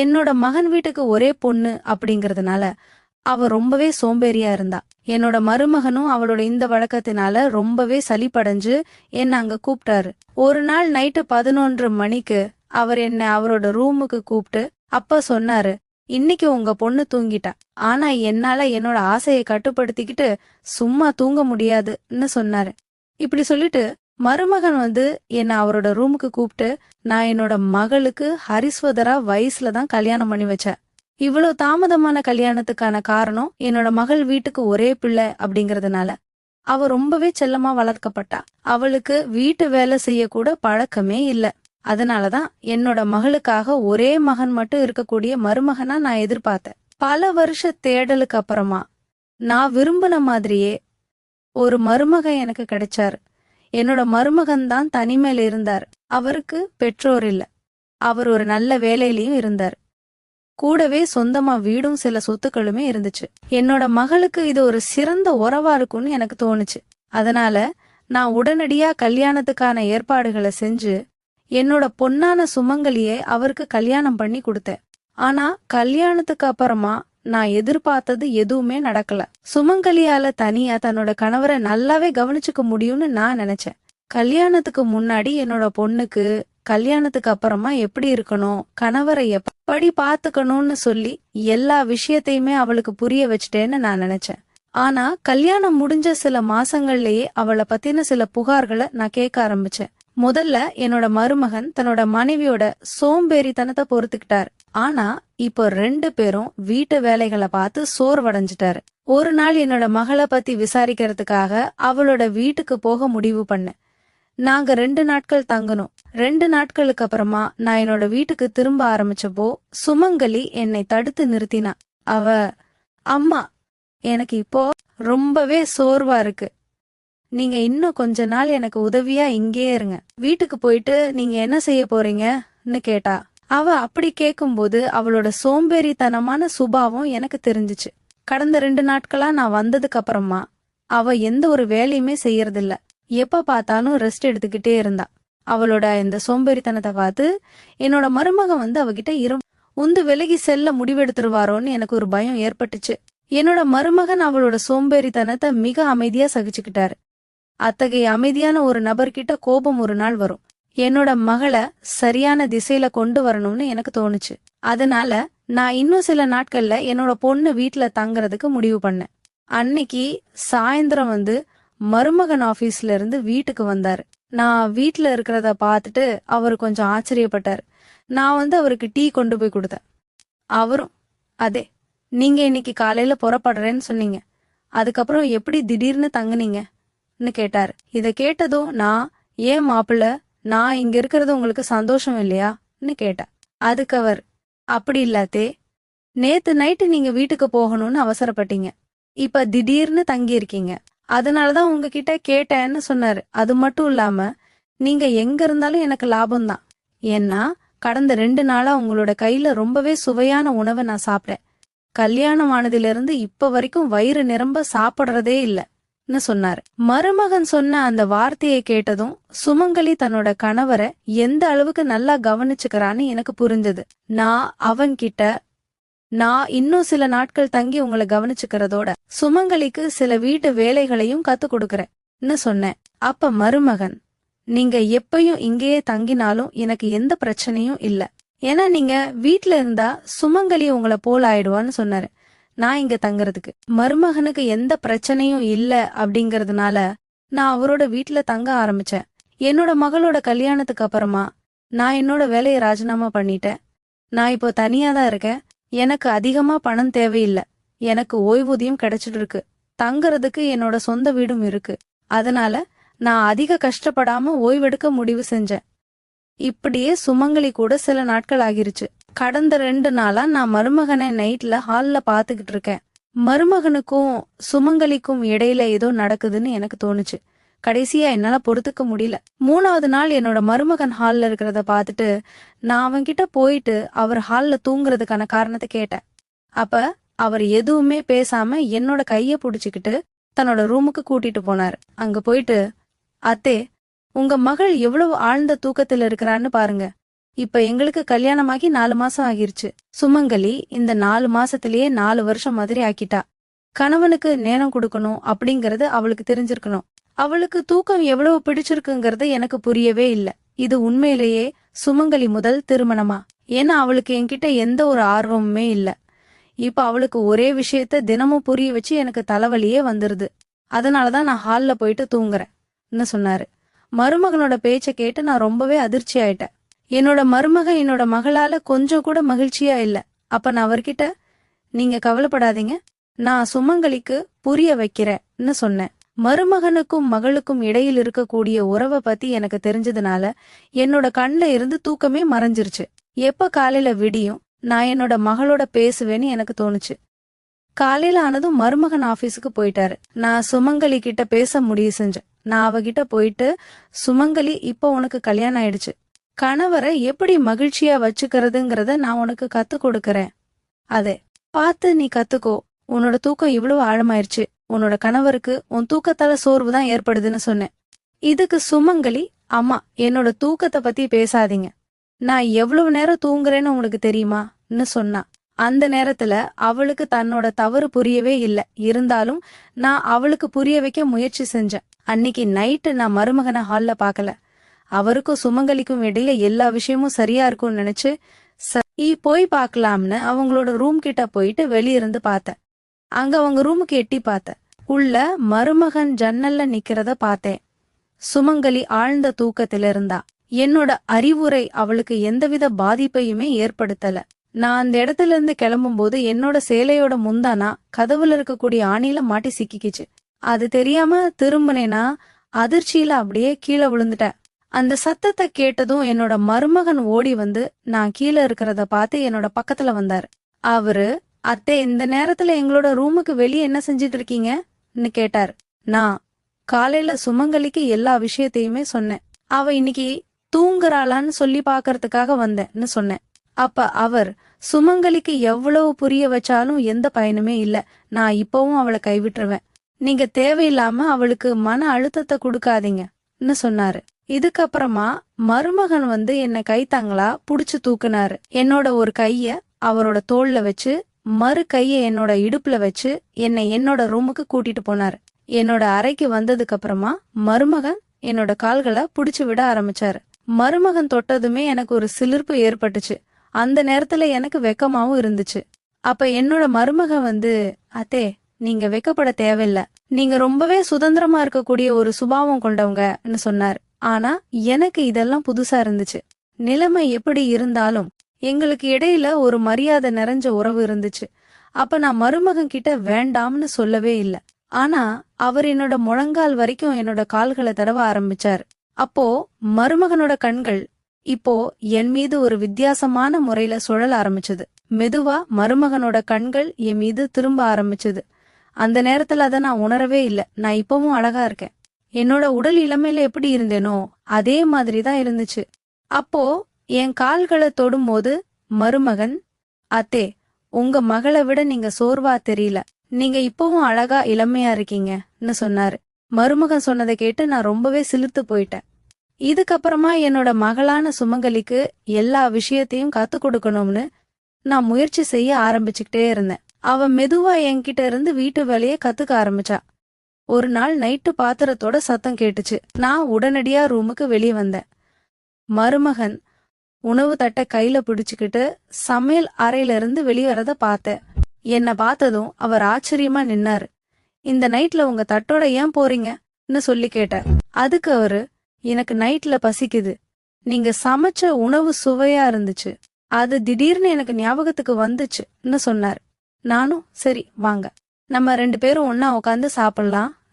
என்னோட மகன் வீட்டுக்கு ஒரே பொண்ணு அப்படிங்கறதுனால அவ ரொம்பவே சோம்பேறியா இருந்தா. என்னோட மருமகனும் அவளோட இந்த வழக்கத்தினால ரொம்பவே சளிப்படைஞ்சு என்ன அங்க கூப்பிட்டாரு ஒரு நாள் நைட்டு பதினொன்று மணிக்கு அவர் என்ன அவரோட ரூமுக்கு கூப்பிட்டு அப்ப சொன்னாரு இன்னைக்கு உங்க பொண்ணு தூங்கிட்டா. ஆனா என்னால என்னோட ஆசையை கட்டுப்படுத்திக்கிட்டு சும்மா தூங்க முடியாதுன்னு சொன்னாரு. இப்படி சொல்லிட்டு மருமகன் வந்து என்னை அவரோட ரூமுக்கு கூப்பிட்டு நான் என்னோட மகளுக்கு ஹரிஸ்வதரா வயசுல தான் கல்யாணம் பண்ணி வச்சேன். இவ்வளவு தாமதமான கல்யாணத்துக்கான காரணம் என்னோட மகள் வீட்டுக்கு ஒரே பிள்ளை அப்படிங்கறதுனால. அவ ரொம்பவே செல்லமா வளர்க்கப்பட்டா. அவளுக்கு வீட்டு வேலை செய்ய கூட பழக்கமே இல்ல. அதனாலதான் என்னோட மகளுக்காக ஒரே மகன் மட்டும் இருக்கக்கூடிய மருமகனா நான் எதிர்பார்த்தேன். பல வருஷ தேடலுக்கு அப்புறமா நான் விரும்பின மாதிரியே ஒரு மருமகன் எனக்கு கிடைச்சாரு. என்னோட மருமகன் தான் தனிமையில இருந்தார். அவருக்கு பெற்றோர் இல்ல. அவர் ஒரு நல்ல வேலையிலயும் இருந்தார். கூடவே சொந்தமா வீடும் சில சொத்துக்களுமே இருந்துச்சு. என்னோட மகளுக்கு இது ஒரு சிறந்த உறவா இருக்கும்னு எனக்கு தோணுச்சு. அதனால நான் உடனடியா கல்யாணத்துக்கான ஏற்பாடுகளை செஞ்சு என்னோட பொன்னான சுமங்கலியை அவருக்கு கல்யாணம் பண்ணி கொடுத்தேன். ஆனா கல்யாணத்துக்கு அப்புறமா நான் எதிர்பார்த்தது எதுவுமே நடக்கல. சுமங்கலியால தனியா தன்னோட கணவரை நல்லாவே கவனிச்சுக்க முடியும்னு நான் நினைச்சேன். கல்யாணத்துக்கு முன்னாடி என்னோட பொண்ணுக்கு கல்யாணத்துக்கு அப்புறமா எப்படி இருக்கணும் கணவரை எப்படி பாத்துக்கணும்னு சொல்லி எல்லா விஷயத்தையுமே அவளுக்கு புரிய வச்சுட்டேன்னு நான் நினைச்சேன். ஆனா கல்யாணம் முடிஞ்ச சில மாசங்கள்லயே அவளை பத்தின சில புகார்களை நான் கேட்க ஆரம்பிச்சேன். முதல்ல என்னோட மருமகன் தன்னோட மனைவியோட சோம்பேறித்தனத்தை பொறுத்துக்கிட்டார். ஆனா இப்போ ரெண்டு பேரும் வீட்டு வேலைகளை பார்த்து சோர்வடைஞ்சிட்டாரு. ஒரு நாள் என்னோட மகளை பத்தி விசாரிக்கிறதுக்காக அவளோட வீட்டுக்கு போக முடிவு பண்ணேன். நாங்க ரெண்டு நாட்கள் தங்கணும். ரெண்டு நாட்களுக்கு அப்புறமா நான் என்னோட வீட்டுக்கு திரும்ப ஆரம்பிச்சப்போ சுமங்கலி என்னை தடுத்து நிறுத்தினா. அவ அம்மா எனக்கு இப்போ ரொம்பவே சோர்வா இருக்கு. நீங்க இன்னும் கொஞ்ச நாள் எனக்கு உதவியா இங்கேயே இருங்க. வீட்டுக்கு போயிட்டு நீங்க என்ன செய்ய போறீங்கன்னு கேட்டா அவ அப்படி கேட்கும்போது அவளோட சோம்பேறித்தனமான சுபாவம் எனக்கு தெரிஞ்சுச்சு. கடந்த ரெண்டு நாட்களா நான் வந்ததுக்கு அப்புறமா அவ எந்த ஒரு வேலையுமே செய்யறதில்ல. எப்ப பார்த்தாலும் ரெஸ்ட் எடுத்துக்கிட்டே இருந்தா. அவளோட இந்த சோம்பேறித்தனத்தை பார்த்து என்னோட மருமகன் வந்து அவகிட்ட இரு உந்து விலகி செல்ல முடிவெடுத்துருவாரோன்னு எனக்கு ஒரு பயம் ஏற்பட்டுச்சு. என்னோட மருமகன் அவளோட சோம்பேறித்தனத்தை மிக அமைதியா சகிச்சுக்கிட்டாரு. அத்தகைய அமைதியான ஒரு நபர்கிட்ட கோபம் ஒரு நாள் வரும். என்னோட மகளை சரியான திசையில கொண்டு வரணும்னு எனக்கு தோணுச்சு. அதனால நான் இன்னும் சில நாட்கள்ல என்னோட பொண்ணு வீட்டுல தங்குறதுக்கு முடிவு பண்ணேன். அன்னைக்கு சாயந்தரம் வந்து மருமகன் ஆபீஸ்ல இருந்து வீட்டுக்கு வந்தாரு. நான் வீட்டுல இருக்கிறத பார்த்துட்டு அவர் கொஞ்சம் ஆச்சரியப்பட்டார். நான் வந்து அவருக்கு டீ கொண்டு போய் கொடுத்தேன். அவரும் அதே நீங்க இன்னைக்கு காலையில புறப்படுறேன்னு சொன்னீங்க. அதுக்கப்புறம் எப்படி திடீர்னு தங்குனீங்கன்னு கேட்டாரு. இத கேட்டதும் நான் ஏன் மாப்பிள்ள நான் இங்க இருக்கிறது உங்களுக்கு சந்தோஷம் இல்லையான்னு கேட்டேன் அதுக்கு அவர் அப்படி இல்லாதே நேத்து நைட்டு நீங்க வீட்டுக்கு போகணும்னு அவசரப்பட்டீங்க. இப்ப திடீர்னு தங்கி இருக்கீங்க அதனாலதான் உங்ககிட்ட கேட்டேன்னு சொன்னாரு. அது மட்டும் இல்லாம நீங்க எங்க இருந்தாலும் எனக்கு லாபம் தான். ஏன்னா கடந்த ரெண்டு நாளா உங்களோட கையில ரொம்பவே சுவையான உணவை நான் சாப்பிட்டேன். கல்யாணம் ஆனதுல இருந்து இப்ப வரைக்கும் வயிறு நிரம்ப சாப்பிடுறதே இல்லன்னு சொன்னாரு. மருமகன் சொன்ன அந்த வார்த்தையை கேட்டதும் சுமங்கலி தன்னோட கணவரை எந்த அளவுக்கு நல்லா கவனிச்சுக்கிறான்னு எனக்கு புரிஞ்சது. நான் அவன்கிட்ட நான் இன்னும் சில நாட்கள் தங்கி உங்களை கவனிச்சுக்கிறதோட சுமங்கலிக்கு சில வீட்டு வேலைகளையும் கத்து கொடுக்கறேன்னு சொன்னேன். அப்ப மருமகன் நீங்க எப்பயும் இங்கேயே தங்கினாலும் எனக்கு எந்த பிரச்சனையும் இல்ல. ஏன்னா நீங்க வீட்ல இருந்தா சுமங்கலி உங்களை போல ஆயிடுவான்னு சொன்னாரு. நான் இங்க தங்குறதுக்கு. மருமகனுக்கு எந்த பிரச்சனையும் இல்ல அப்படிங்கறதுனால நான் அவரோட வீட்ல தங்க ஆரம்பிச்சேன். என்னோட மகளோட கல்யாணத்துக்கு அப்புறமா நான் என்னோட வேலையை ராஜினாமா பண்ணிட்டேன். நான் இப்போ தனியா தான் இருக்கேன். எனக்கு அதிகமா பணம் தேவையில்லை. எனக்கு ஓய்வூதியம் கிடைச்சிட்டு இருக்கு. தங்குறதுக்கு என்னோட சொந்த வீடும் இருக்கு. அதனால நான் அதிக கஷ்டப்படாம ஓய்வெடுக்க முடிவு செஞ்சேன். இப்படியே சுமங்கலி கூட சில நாட்கள் ஆகிருச்சு. கடந்த ரெண்டு நாளா நான் மருமகனை நைட்ல ஹால்ல பாத்துக்கிட்டு இருக்கேன். மருமகனுக்கும் சுமங்கலிக்கும் இடையில ஏதோ நடக்குதுன்னு எனக்கு தோணுச்சு. கடைசியா என்னால பொறுத்துக்க முடியல. மூணாவது நாள் என்னோட மருமகன் ஹால்ல இருக்கிறத பார்த்துட்டு நான் அவன்கிட்ட போயிட்டு அவர் ஹால்ல தூங்குறதுக்கான காரணத்தை கேட்டேன். அப்ப அவர் எதுவுமே பேசாம என்னோட கைய புடிச்சுக்கிட்டு தன்னோட ரூமுக்கு கூட்டிட்டு போனார். அங்க போயிட்டு அத்தே உங்க மகள் எவ்வளவு ஆழ்ந்த தூக்கத்துல இருக்கிறான்னு பாருங்க. இப்ப எங்களுக்கு கல்யாணமாகி நாலு மாசம் ஆகிருச்சு. சுமங்கலி இந்த நாலு மாசத்திலேயே நாலு வருஷம் மாதிரி ஆக்கிட்டா. கணவனுக்கு நேரம் கொடுக்கணும் அப்படிங்கறது அவளுக்கு தெரிஞ்சிருக்கணும். அவளுக்கு தூக்கம் எவ்வளவு பிடிச்சிருக்குங்கிறது எனக்கு புரியவே இல்ல. இது உண்மையிலேயே சுமங்கலி முதல் திருமணமா? ஏன்னா அவளுக்கு என்கிட்ட எந்த ஒரு ஆர்வமுமே இல்ல. இப்ப அவளுக்கு ஒரே விஷயத்த தினமும் புரிய வச்சு எனக்கு தலைவலியே வந்துருது. அதனாலதான் நான் ஹால்ல போயிட்டு தூங்குறேன்னு சொன்னாரு? மருமகனோட பேச்சை கேட்டு நான் ரொம்பவே அதிர்ச்சி ஆயிட்டேன். என்னோட மருமக என்னோட மகளால கொஞ்சம் கூட மகிழ்ச்சியா இல்ல. அப்ப நான் அவர்கிட்ட நீங்க கவலைப்படாதீங்க. நான் சுமங்கலிக்கு புரிய வைக்கிறேன்னு சொன்னேன். மருமகனுக்கும் மகளுக்கும் இடையில் இருக்கக்கூடிய உறவை பத்தி எனக்கு தெரிஞ்சதுனால என்னோட கண்ல இருந்து தூக்கமே மறைஞ்சிருச்சு. எப்ப காலையில விடியும் நான் என்னோட மகளோட பேசுவேன்னு எனக்கு தோணுச்சு. காலையில ஆனதும் மருமகன் ஆபீஸுக்கு போயிட்டாரு. நான் சுமங்கலி கிட்ட பேச முடிவு செஞ்சேன். நான் அவகிட்ட போயிட்டு சுமங்கலி இப்போ உனக்கு கல்யாணம் ஆயிடுச்சு. கணவரை எப்படி மகிழ்ச்சியா வச்சுக்கிறதுங்கிறத நான் உனக்கு கத்து கொடுக்கறேன். அதே பார்த்து நீ கத்துக்கோ. உன்னோட தூக்கம் இவ்வளவு ஆழமாயிருச்சு. உன்னோட கணவருக்கு உன் தூக்கத்தால சோர்வு தான் ஏற்படுதுன்னு சொன்னேன். இதுக்கு சுமங்கலி அம்மா என்னோட தூக்கத்தை பத்தி பேசாதீங்க. நான் எவ்வளவு நேரம் தூங்குறேன்னு உங்களுக்கு தெரியுமான்னு சொன்னா. அந்த நேரத்துல அவளுக்கு தன்னோட தவறு புரியவே இல்லை. இருந்தாலும் நான் அவளுக்கு புரிய வைக்க முயற்சி செஞ்சேன். அன்னைக்கு நைட்டு நான் மருமகனை ஹால்ல பார்க்கல. அவருக்கும் சுமங்கலிக்கும் இடையில எல்லா விஷயமும் சரியா இருக்கும்னு நினைச்சு சரி போய் பார்க்கலாம்னு அவங்களோட ரூம் கிட்ட போயிட்டு வெளியிருந்து பார்த்தேன். அங்க அவங்க ரூமுக்கு எட்டி பார்த்தேன். உள்ள மருமகன் ஜன்னல்ல நிக்கிறத பார்த்தேன். சுமங்கலி ஆழ்ந்த தூக்கத்தில இருந்தா. என்னோட அறிவுரை அவளுக்கு எந்தவித பாதிப்பையுமே ஏற்படுத்தல. நான் அந்த இடத்துல இருந்து கிளம்பும்போது என்னோட சேலையோட முந்தானா கதவுல இருக்கக்கூடிய ஆணியில மாட்டி சிக்கிக்கிச்சு. அது தெரியாம திரும்பினேனா அதிர்ச்சியில அப்படியே கீழே விழுந்துட்டேன். அந்த சத்தத்தை கேட்டதும் என்னோட மருமகன் ஓடி வந்து நான் கீழே இருக்கிறத பார்த்து என்னோட பக்கத்துல வந்தார். அவரு அத்தை இந்த நேரத்துல எங்களோட ரூமுக்கு வெளியே என்ன செஞ்சிட்டு இருக்கீங்கன்னு கேட்டார். நான் காலையில சுமங்கலிக்கு எல்லா விஷயத்தையுமே சொன்னேன். அவ இன்னைக்கு தூங்குறாளான்னு சொல்லி பாக்கறதுக்காக வந்தேன்னு சொன்னேன். அப்ப அவர் சுமங்கலிக்கு எவ்வளவு புரிய வச்சாலும் எந்த பயனுமே இல்ல. நான் இப்பவும் அவளை கைவிட்டுருவேன். நீங்க தேவையில்லாம அவளுக்கு மன அழுத்தத்தை கொடுக்காதீங்கன்னு சொன்னாரு. இதுக்கப்புறமா மருமகன் வந்து என்ன கைத்தாங்களா புடிச்சு தூக்குனாரு. என்னோட ஒரு கைய அவரோட தோல்ல வச்சு மறு கைய என்னோட இடுப்புல வச்சு என்னை என்னோட ரூமுக்கு கூட்டிட்டு போனாரு. என்னோட அறைக்கு வந்ததுக்கு அப்புறமா மருமகன் என்னோட கால்களை புடிச்சு விட ஆரம்பிச்சாரு. மருமகன் தொட்டதுமே எனக்கு ஒரு சிலிர்ப்பு ஏற்பட்டுச்சு. அந்த நேரத்துல எனக்கு வெக்கமாவும் இருந்துச்சு. அப்ப என்னோட மருமகன் வந்து அத்தே நீங்க வெக்கப்பட தேவையில்ல. நீங்க ரொம்பவே சுதந்திரமா இருக்கக்கூடிய ஒரு சுபாவம் கொண்டவங்கன்னு சொன்னார். ஆனா எனக்கு இதெல்லாம் புதுசா இருந்துச்சு. நிலைமை எப்படி இருந்தாலும் எங்களுக்கு இடையில ஒரு மரியாதை நிறைஞ்ச உறவு இருந்துச்சு. அப்ப நான் மருமகன் கிட்ட வேண்டாம்னு சொல்லவே இல்ல. ஆனா அவர் என்னோட முழங்கால் வரைக்கும் என்னோட கால்களை தடவ ஆரம்பிச்சார். அப்போ மருமகனோட கண்கள் இப்போ என் மீது ஒரு வித்தியாசமான முறையில சுழல ஆரம்பிச்சது. மெதுவா மருமகனோட கண்கள் என் மீது திரும்ப ஆரம்பிச்சது. அந்த நேரத்துல அதை நான் உணரவே இல்ல. நான் இப்பவும் அழகா இருக்கேன். என்னோட உடல் இளமையில எப்படி இருந்தேனோ அதே மாதிரி தான் இருந்துச்சு. அப்போ என் கால்களை தொடும்போது மருமகன் அத்தே உங்க மகளை விட நீங்க சோர்வா தெரியல. நீங்க இப்பவும் அழகா இளமையா இருக்கீங்கன்னு சொன்னாரு. மருமகன் சொன்னதை கேட்டு நான் ரொம்பவே சிலுத்து போயிட்டேன். இதுக்கப்புறமா என்னோட மகளான சுமங்கலிக்கு எல்லா விஷயத்தையும் கத்து கொடுக்கணும்னு நான் முயற்சி செய்ய ஆரம்பிச்சுக்கிட்டே இருந்தேன். அவ மெதுவா என்கிட்ட இருந்து வீட்டு வேலையை கத்துக்க ஆரம்பிச்சா. ஒரு நாள் நைட்டு பாத்திரத்தோட சத்தம் கேட்டுச்சு. நான் உடனடியா ரூமுக்கு வெளியே வந்தேன். மருமகன் உணவு தட்டை கையில பிடிச்சுக்கிட்டு சமையல் அறையில இருந்து வெளிவரத பார்த்தேன். என்னை பார்த்ததும் அவர் ஆச்சரியமா நின்னாரு. இந்த நைட்ல உங்க தட்டோட ஏன் போறீங்கன்னு சொல்லி கேட்டேன். அதுக்கு அவரு எனக்கு நைட்ல பசிக்குது. நீங்க சமைச்ச உணவு சுவையா இருந்துச்சு. அது திடீர்னு எனக்கு ஞாபகத்துக்கு வந்துச்சுன்னு சொன்னார். நானும் சரி வாங்க. நம்ம ரெண்டு பேரும் ஒன்னா உட்காந்து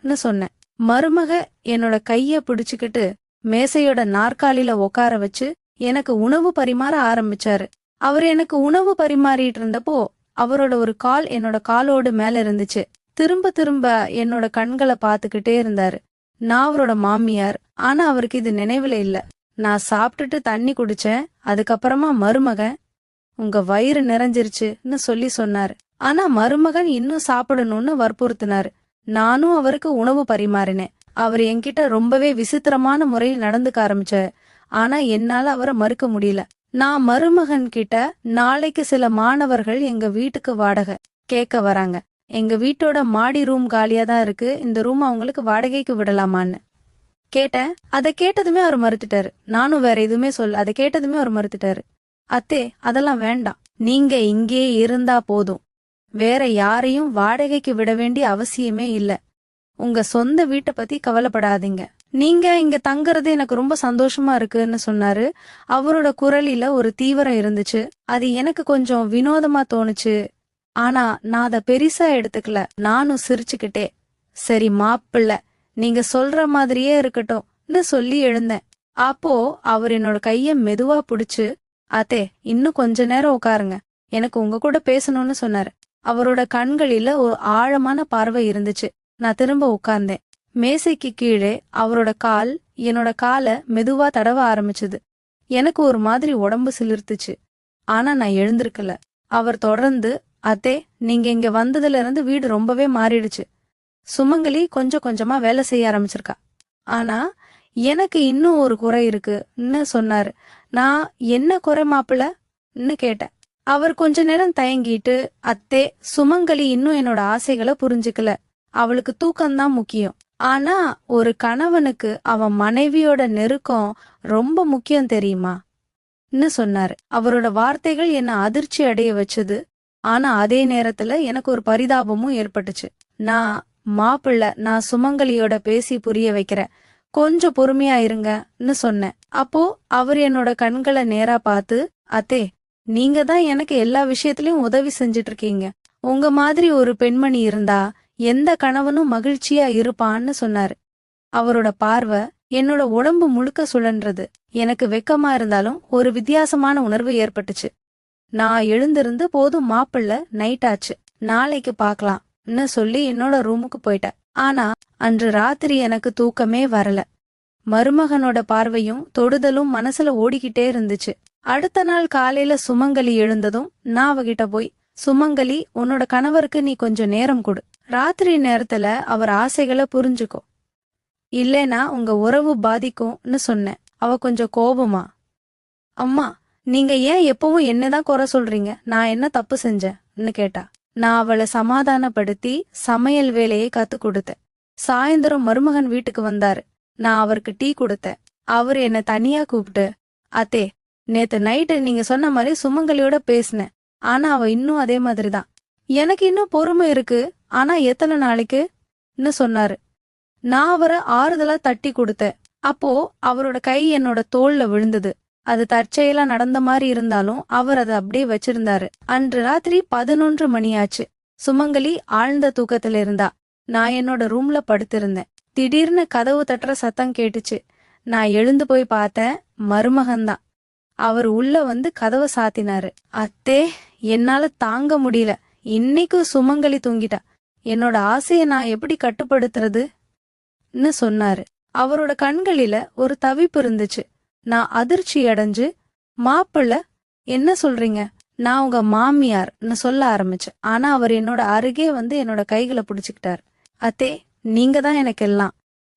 சாப்பிடலாம்னு சொன்னேன். மருமக என்னோட கைய பிடிச்சுக்கிட்டு மேசையோட நாற்காலியில உட்கார வச்சு எனக்கு உணவு பரிமாற ஆரம்பிச்சாரு. அவர் எனக்கு உணவு பரிமாறிட்டு இருந்தப்போ அவரோட ஒரு கால் என்னோட காலோடு மேல இருந்துச்சு. திரும்ப திரும்ப என்னோட கண்களை பாத்துக்கிட்டே இருந்தாரு. நான் அவரோட மாமியார். ஆனா அவருக்கு இது நினைவுல இல்ல. நான் சாப்பிட்டுட்டு தண்ணி குடிச்சேன். அதுக்கப்புறமா மருமகன் உங்க வயிறு நிறைஞ்சிருச்சுன்னு சொல்லி சொன்னாரு. ஆனா மருமகன் இன்னும் சாப்பிடணும்னு வற்புறுத்தினாரு. நானும் அவருக்கு உணவு பரிமாறினேன். அவர் என்கிட்ட ரொம்பவே விசித்திரமான முறையில் நடந்துக்க ஆரம்பிச்சாரு ஆனா என்னால அவரை மறுக்க முடியல. நான் மருமகன் கிட்ட நாளைக்கு சில மாணவர்கள் எங்க வீட்டுக்கு வாடகை கேட்க வராங்க. எங்க வீட்டோட மாடி ரூம் காலியா தான் இருக்கு. இந்த ரூம் அவங்களுக்கு வாடகைக்கு விடலாமான்னு கேட்டேன். அதை கேட்டதுமே அவர் மறுத்துட்டாரு. நானும் வேற எதுவுமே சொல்ல அதை கேட்டதுமே அவர் மறுத்துட்டாரு. அத்தே அதெல்லாம் வேண்டாம். நீங்க இங்கே இருந்தா போதும். வேற யாரையும் வாடகைக்கு விட வேண்டிய அவசியமே இல்ல. உங்க சொந்த வீட்டை பத்தி கவலைப்படாதீங்க. நீங்க இங்க தங்குறது எனக்கு ரொம்ப சந்தோஷமா இருக்குன்னு சொன்னாரு. அவரோட குரலில ஒரு தீவிரம் இருந்துச்சு. அது எனக்கு கொஞ்சம் வினோதமா தோணுச்சு. ஆனா நான் அத பெருசா எடுத்துக்கல. நானும் சிரிச்சுக்கிட்டே சரி மாப்பிள்ள நீங்க சொல்ற மாதிரியே இருக்கட்டும்னு சொல்லி எழுந்தேன். அப்போ அவர் என்னோட கைய மெதுவா புடிச்சு அத்தே இன்னும் கொஞ்ச நேரம் உட்காருங்க. எனக்கு உங்க கூட பேசணும்னு சொன்னாரு. அவரோட கண்களில ஒரு ஆழமான பார்வை இருந்துச்சு. நான் திரும்ப உட்கார்ந்தேன். மேசைக்கு கீழே அவரோட கால் என்னோட காலை மெதுவா தடவ ஆரம்பிச்சது. எனக்கு ஒரு மாதிரி உடம்பு சிலிர்த்துச்சு. ஆனா நான் எழுந்திருக்கல. அவர் தொடர்ந்து அத்தே நீங்க இங்க வந்ததுல இருந்து வீடு ரொம்பவே மாறிடுச்சு. சுமங்கலி கொஞ்சம் கொஞ்சமா வேலை செய்ய ஆரம்பிச்சிருக்கா. ஆனா எனக்கு இன்னும் ஒரு குறை இருக்குன்னு சொன்னாரு. நான் என்ன குறை மாப்பிள்ளன்னு கேட்டேன். அவர் கொஞ்ச நேரம் தயங்கிட்டு அத்தே சுமங்கலி இன்னும் என்னோட ஆசைகளை புரிஞ்சுக்கல. அவளுக்கு தூக்கம்தான் முக்கியம். ஆனா ஒரு கணவனுக்கு அவன் மனைவியோட நெருக்கம் ரொம்ப முக்கியம் தெரியுமா? ன்னு சொன்னாரு. அவரோட வார்த்தைகள் என்ன அதிர்ச்சி அடைய வச்சது. ஆனா அதே நேரத்துல எனக்கு ஒரு பரிதாபமும் ஏற்பட்டுச்சு. நான் மாப்பிள்ள நான் சுமங்கலியோட பேசி புரிய வைக்கிறேன். கொஞ்சம் பொறுமையா இருங்கன்னு சொன்னேன். அப்போ அவர் என்னோட கண்களை நேரா பார்த்து அத்தே நீங்க தான் எனக்கு எல்லா விஷயத்திலயும் உதவி செஞ்சுட்டு இருக்கீங்க உங்க மாதிரி ஒரு பெண்மணி இருந்தா எந்த கணவனும் மகிழ்ச்சியா இருப்பான்னு சொன்னாரு. அவரோட பார்வை என்னோட உடம்பு முழுக்க சுழன்றது. எனக்கு வெக்கமா இருந்தாலும் ஒரு வித்தியாசமான உணர்வு ஏற்பட்டுச்சு. நான் எழுந்திருந்து போதும் மாப்பிள்ள நைட் ஆச்சு. நாளைக்கு பாக்கலாம்னு சொல்லி என்னோட ரூமுக்கு போயிட்டேன். ஆனா அன்று ராத்திரி எனக்கு தூக்கமே வரல. மருமகனோட பார்வையும் தொடுதலும் மனசுல ஓடிக்கிட்டே இருந்துச்சு. அடுத்த நாள் காலையில சுமங்கலி எழுந்ததும் நான் அவகிட்ட போய் சுமங்கலி உன்னோட கணவருக்கு நீ கொஞ்சம் நேரம் கொடு. ராத்திரி நேரத்துல அவர் ஆசைகளை புரிஞ்சுக்கோ. இல்லைனா உங்க உறவு பாதிக்கும்னு சொன்னேன். அவ கொஞ்சம் கோபமா அம்மா நீங்க ஏன் எப்பவும் என்னதான் குறை சொல்றீங்க? நான் என்ன தப்பு செஞ்சேன்னு கேட்டா. நான் அவளை சமாதானப்படுத்தி சமையல் வேலையை கத்து கொடுத்தேன். சாயந்தரம் மருமகன் வீட்டுக்கு வந்தாரு. நான் அவருக்கு டீ கொடுத்தேன். அவர் என்னை தனியா கூப்பிட்டு அத்தே நேத்து நைட்டு நீங்க சொன்ன மாதிரி சுமங்கலியோட பேசினேன். ஆனா அவ இன்னும் அதே மாதிரிதான். எனக்கு இன்னும் பொறுமை இருக்கு. ஆனா எத்தனை நாளைக்குன்னு சொன்னாரு. நான் அவரை ஆறுதலா தட்டி கொடுத்தேன். அப்போ அவரோட கை என்னோட தோல்ல விழுந்தது. அது தற்செயலா நடந்த மாதிரி இருந்தாலும் அவர் அதை அப்படியே வச்சிருந்தாரு. அன்று ராத்திரி பதினொன்று மணியாச்சு. சுமங்கலி ஆழ்ந்த தூக்கத்துல இருந்தா. நான் என்னோட ரூம்ல படுத்திருந்தேன். திடீர்னு கதவு தட்டுற சத்தம் கேட்டுச்சு. நான் எழுந்து போய் பார்த்தேன் மருமகன்தான். அவர் உள்ள வந்து கதவை சாத்தினாரு. அத்தே என்னால தாங்க முடியல. இன்னைக்கும் சுமங்கலி தூங்கிட்டா. என்னோட ஆசையை நான் எப்படி கட்டுப்படுத்துறதுன்னு சொன்னாரு. அவரோட கண்களில ஒரு தவிப்பு இருந்துச்சு. நான் அதிர்ச்சி அடைஞ்சு மாப்பிள்ள என்ன சொல்றீங்க? நான் உங்க மாமியார்னு சொல்ல ஆரம்பிச்சேன். ஆனா அவர் என்னோட அருகே வந்து என்னோட கைகளை பிடிச்சுக்கிட்டாரு. அத்தே நீங்க தான் எனக்கு எல்லாம்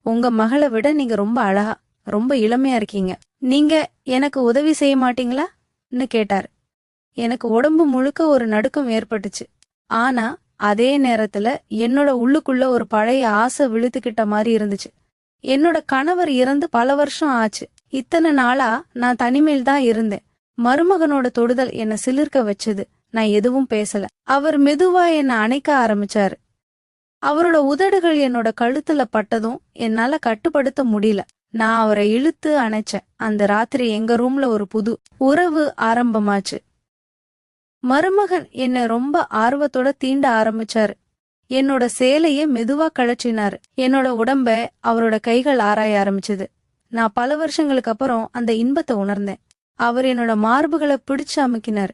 உங்க மகளை விட நீங்க ரொம்ப அழகா ரொம்ப இளமையா இருக்கீங்க. நீங்க எனக்கு உதவி செய்ய மாட்டீங்களான்னு கேட்டாரு. எனக்கு உடம்பு முழுக்க ஒரு நடுக்கம் ஏற்பட்டுச்சு. ஆனா அதே நேரத்துல என்னோட உள்ளுக்குள்ள ஒரு பழைய ஆசை விழுத்துக்கிட்ட மாதிரி இருந்துச்சு. என்னோட கணவர் இறந்து பல வருஷம் ஆச்சு. இத்தனை நாளா நான் தனிமையில் தான் இருந்தேன். மருமகனோட தொடுதல் என்ன சிலிர்க்க வச்சது. நான் எதுவும் பேசல. அவர் மெதுவா என்ன அணைக்க ஆரம்பிச்சாரு. அவரோட உதடுகள் என்னோட கழுத்துல பட்டதும் என்னால கட்டுப்படுத்த முடியல. நான் அவரை இழுத்து அணைச்சேன். அந்த ராத்திரி எங்க ரூம்ல ஒரு புது உறவு ஆரம்பமாச்சு. மருமகன் என்ன ரொம்ப ஆர்வத்தோட தீண்ட ஆரம்பிச்சாரு. என்னோட சேலைய மெதுவா கழற்றினாரு. என்னோட உடம்ப அவரோட கைகள் ஆராய ஆரம்பிச்சது. நான் பல வருஷங்களுக்கு அப்புறம் அந்த இன்பத்தை உணர்ந்தேன். அவர் என்னோட மார்புகளை பிடிச்சு அமுக்கினார்.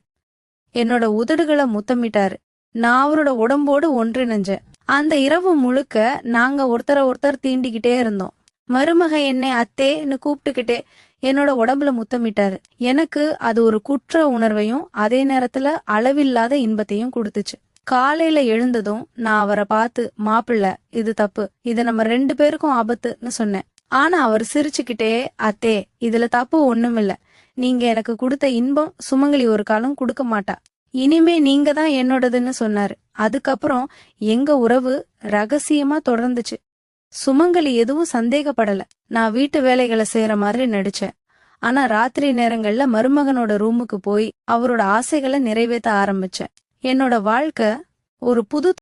என்னோட உதடுகளை முத்தமிட்டாரு. நான் அவரோட உடம்போடு ஒன்றிணைஞ்சேன். அந்த இரவு முழுக்க நாங்க ஒருத்தர ஒருத்தர் தீண்டிக்கிட்டே இருந்தோம். மருமக என்னை அத்தேன்னு கூப்பிட்டுக்கிட்டே என்னோட உடம்புல முத்தமிட்டாரு. எனக்கு அது ஒரு குற்ற உணர்வையும் அதே நேரத்துல அளவில்லாத இன்பத்தையும் கொடுத்துச்சு. காலையில எழுந்ததும் நான் அவரை பார்த்து மாப்பிள்ள இது தப்பு. இது நம்ம ரெண்டு பேருக்கும் ஆபத்துன்னு சொன்னேன். ஆனா அவர் சிரிச்சுக்கிட்டே அத்தே இதுல தப்பு ஒண்ணுமில்ல. நீங்க எனக்கு கொடுத்த இன்பம் சுமங்கலி ஒரு காலம் கொடுக்க மாட்டா. இனிமே நீங்க தான் என்னோடதுன்னு சொன்னாரு. அதுக்கப்புறம் எங்க உறவு ரகசியமா தொடர்ந்துச்சு. சுமங்கலி எதுவும் சந்தேகப்படல. நான் வீட்டு வேலைகளை செய்யற மாதிரி நடிச்சேன். ஆனா ராத்திரி நேரங்கள்ல மருமகனோட ரூமுக்கு போய் அவரோட ஆசைகளை நிறைவேற்ற ஆரம்பிச்சேன். என்னோட வாழ்க்கை ஒரு புது